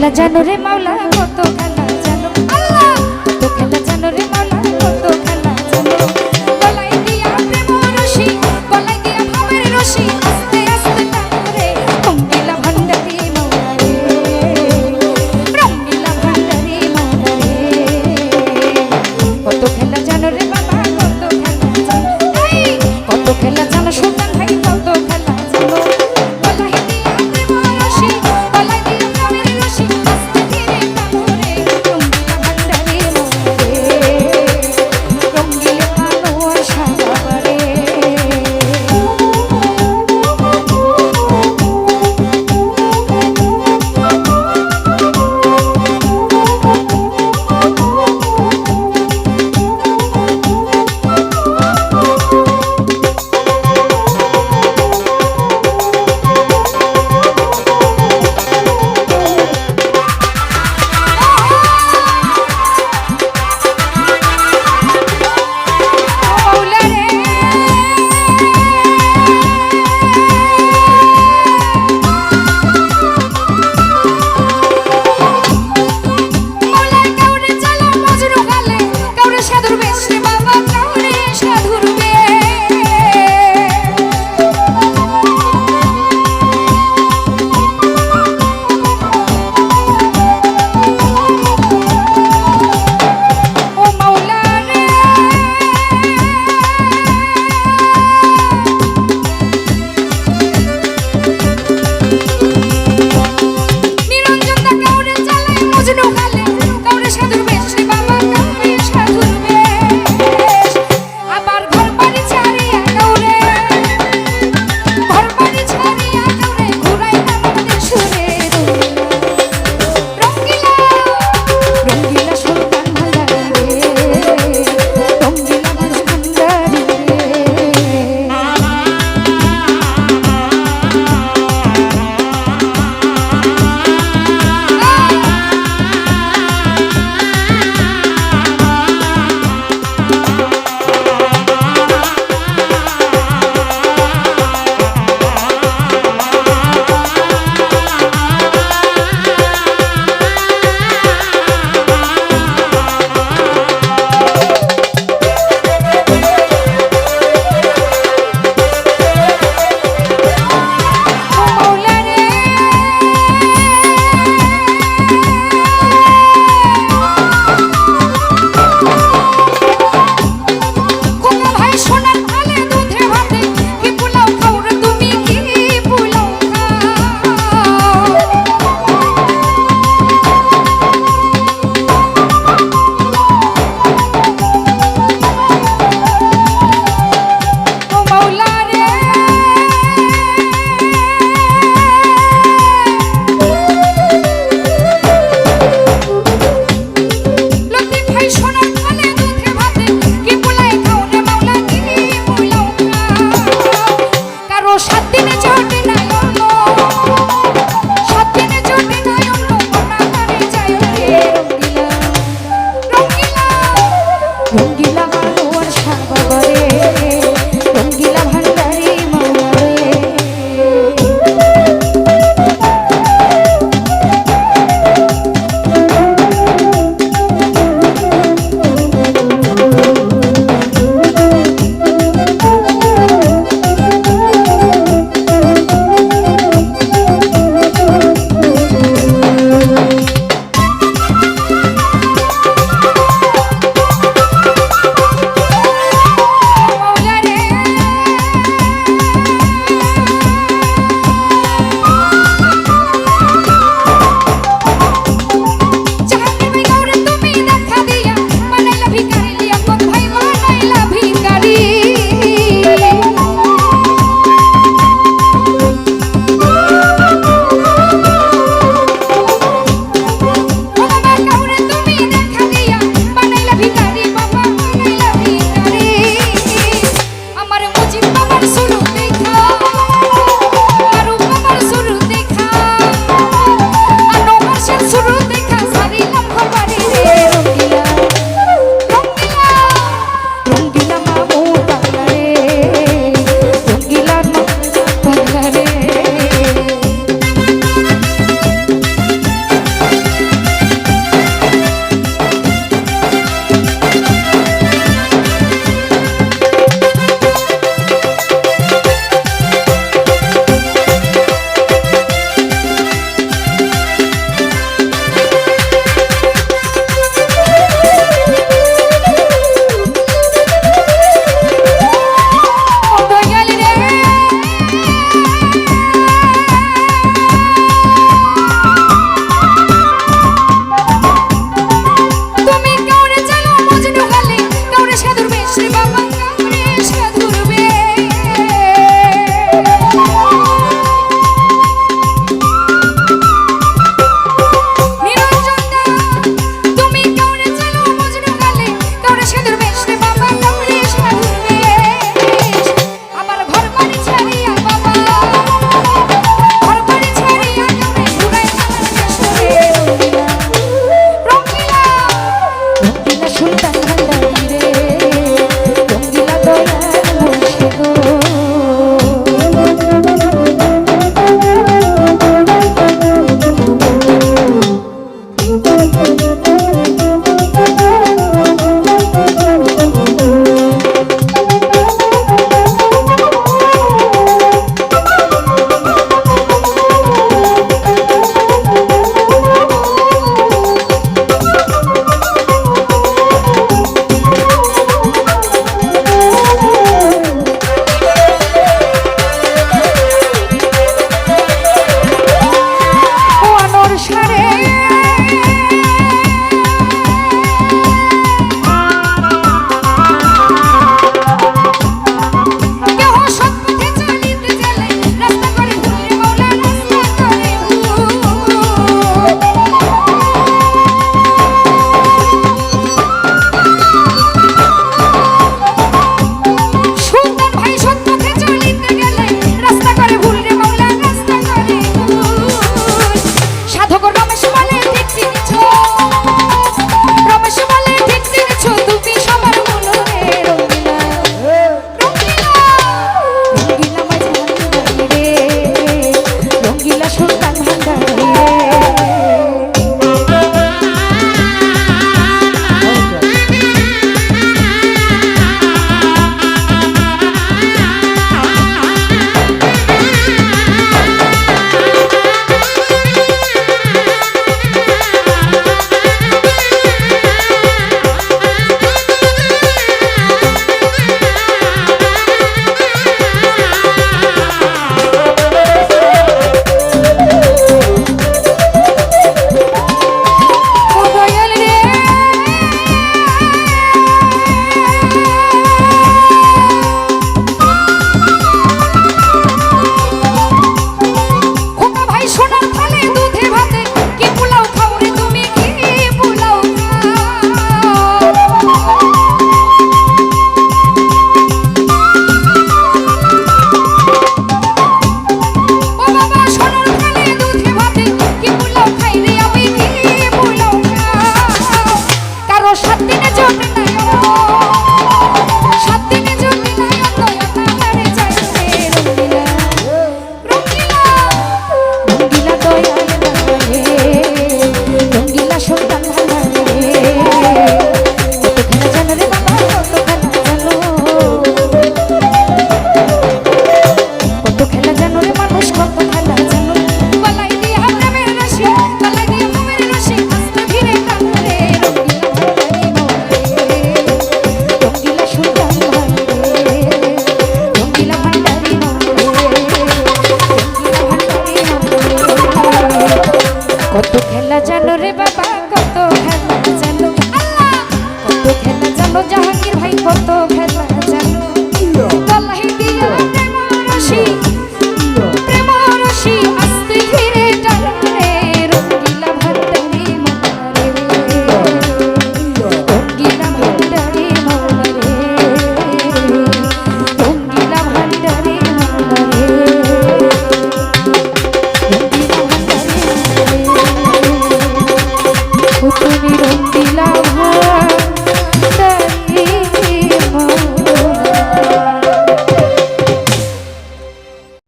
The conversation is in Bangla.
খেলা জানো রে মাওলা, কত খেলা জানো। আল্লাহ, কত খেলা জানো রে মাওলা, কত খেলা জানো। গলায় দিয়া প্রেম রশি গলায় দিয়া ভাবের রশি আস্তে আস্তে তারে রঙ্গিলা ভান্ডারি মাওলা রে রঙ্গিলা ভান্ডারি মাওলা রে কত খেলা